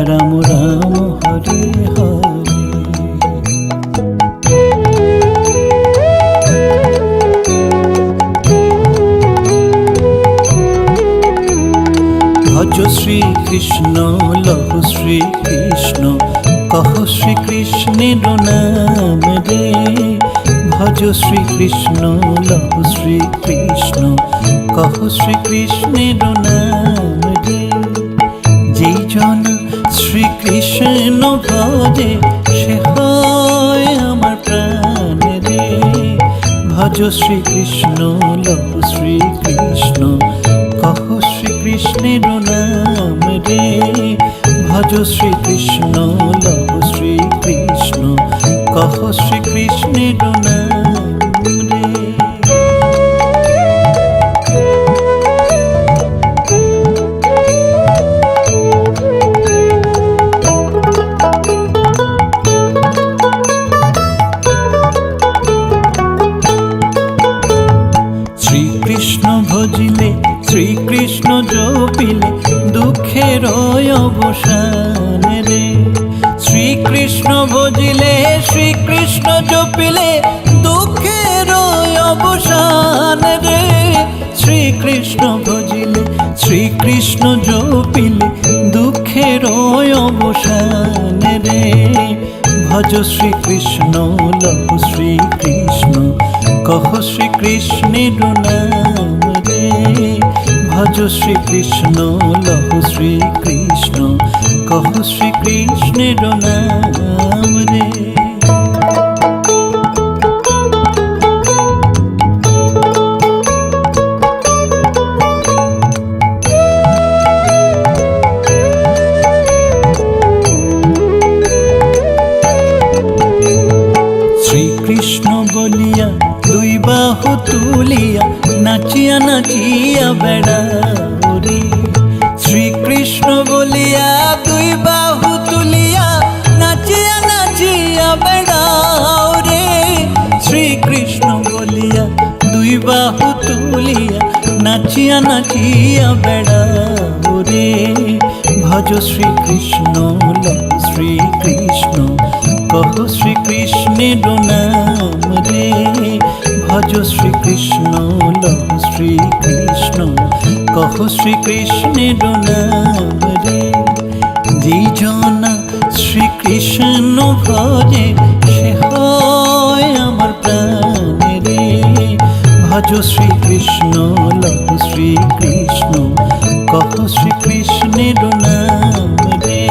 রাম রাম হরে হরে ভজ শ্রী কৃষ্ণ লহ শ্রী কৃষ্ণ কহ শ্রী কৃষ্ণের নাম রে ভজ শ্রী কৃষ্ণ লহ শ্রী কৃষ্ণ কহ শ্রী কৃষ্ণের নাম রে যেই জন শ্রীকৃষ্ণ ভজে, সে হয় আমার প্রাণ রে। ভজ শ্রীকৃষ্ণ লহ শ্রীকৃষ্ণ, কহ শ্রীকৃষ্ণের নাম রে। ভজ শ্রীকৃষ্ণ লহ শ্রীকৃষ্ণ, কহ শ্রীকৃষ্ণের নাম শ্রীকৃষ্ণ জপিলে দুঃখের অবসান রে। শ্রীকৃষ্ণ ভজিলে, শ্রীকৃষ্ণ জপিলে দুঃখের অবসান রে। ভজ শ্রীকৃষ্ণ, লহ শ্রীকৃষ্ণ, কহ শ্রীকৃষ্ণের নাম রে। ভজ শ্রীকৃষ্ণ, লহ শ্রীকৃষ্ণ, কহ শ্রীকৃষ্ণের নাম বলিয়া দুই বাহু তুলিয়া, নাচিয়া নাচিয়া বেড়াও রে। শ্রীকৃষ্ণ বলিয়া, দুই বাহু তুলিয়া, নাচিয়া নাচিয়া বেড়াও রে। ভজ শ্রীকৃষ্ণ শ্রীকৃষ্ণ, কহ শ্রীকৃষ্ণের নাম রে। ভজ শ্রীকৃষ্ণ শ্রীকৃষ্ণ, কহ শ্রীকৃষ্ণের নাম রে যেই জনা শ্রীকৃষ্ণ ভজে, সে হয় আমার প্রাণ রে। ভজ শ্রীকৃষ্ণ, লহ শ্রীকৃষ্ণ, কহ শ্রীকৃষ্ণের নাম রে।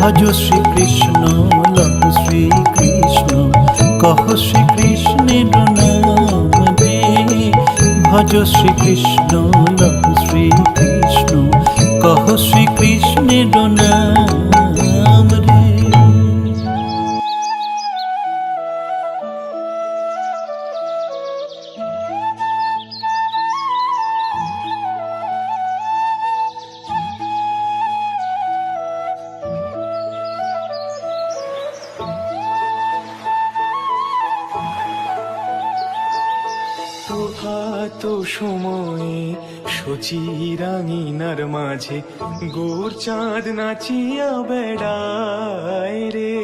ভজ শ্রীকৃষ্ণ, লহ শ্রীকৃষ্ণ, কহ শ্রীকৃষ্ণের নাম রে। ভজ শ্রীকৃষ্ণ, লহ শ্রীকৃষ্ণ কহ শ্রীকৃষ্ণের নাম। প্রভাত সময়ে সচিরাঙিনার মাঝে গোর চাঁদ নাচিয়া বেড়ায় রে।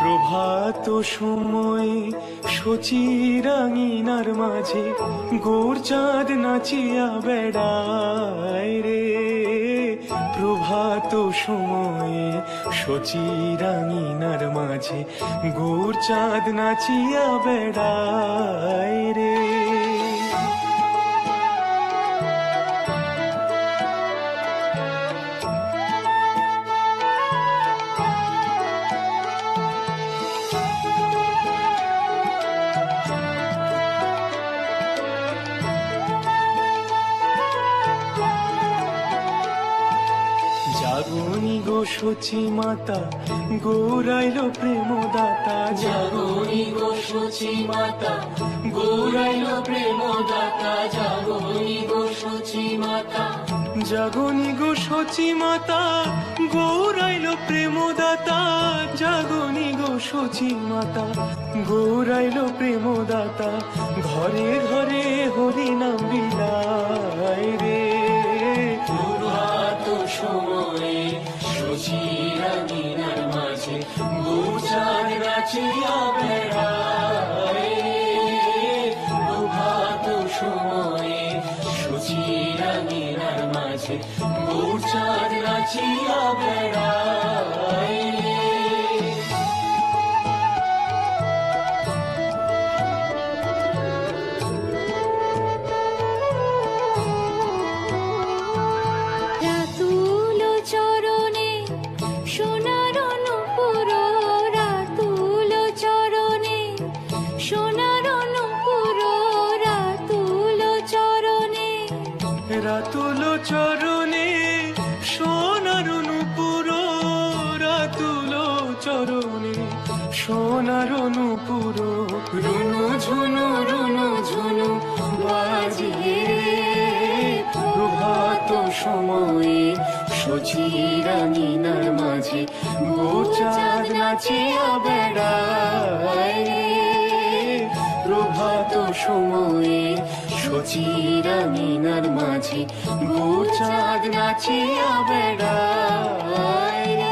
প্রভাত সময়ে সচিরাঙিনার মাঝে গোর চাঁদ নাচিয়া বেড়ায় রে। প্রভাত সময়ে সচি রাঙিনার মাঝে গোর চাঁদ নাচিয়া বেড়ায় রে। সচি মাতা, গৌরাইল প্রেম দাতা জাগনি গো সচি মাতা, গৌরাইল প্রেম দাতা জাগনি গো সচি মাতা, জাগনি গো সচি মাতা, গৌরাইল প্রেম দাতা জাগনি গো সচি মাতা, গৌরাইল প্রেম দাতা ঘরে ঘরে হরি নাম বিলায় রে। সময়ে সচিরা দিনার মাঝে বুচার নাচিয়া বেড়ায় প্রভাত সময়ে সচিরা মাঝে বুচার নাচিয়া বেড়ায় চরণে সোনার নুপুর চরণে। সোনার নুপুর রুনু ঝুনু রুনু ঝুনু প্রভাত সময়ে সচিরা নিনার মাঝে। গোচাঁদ নাচিয়া বেড়ায় নাচি রঙিনার মাঝে ভোর চাঁদ নাচিয়া বেড়ায়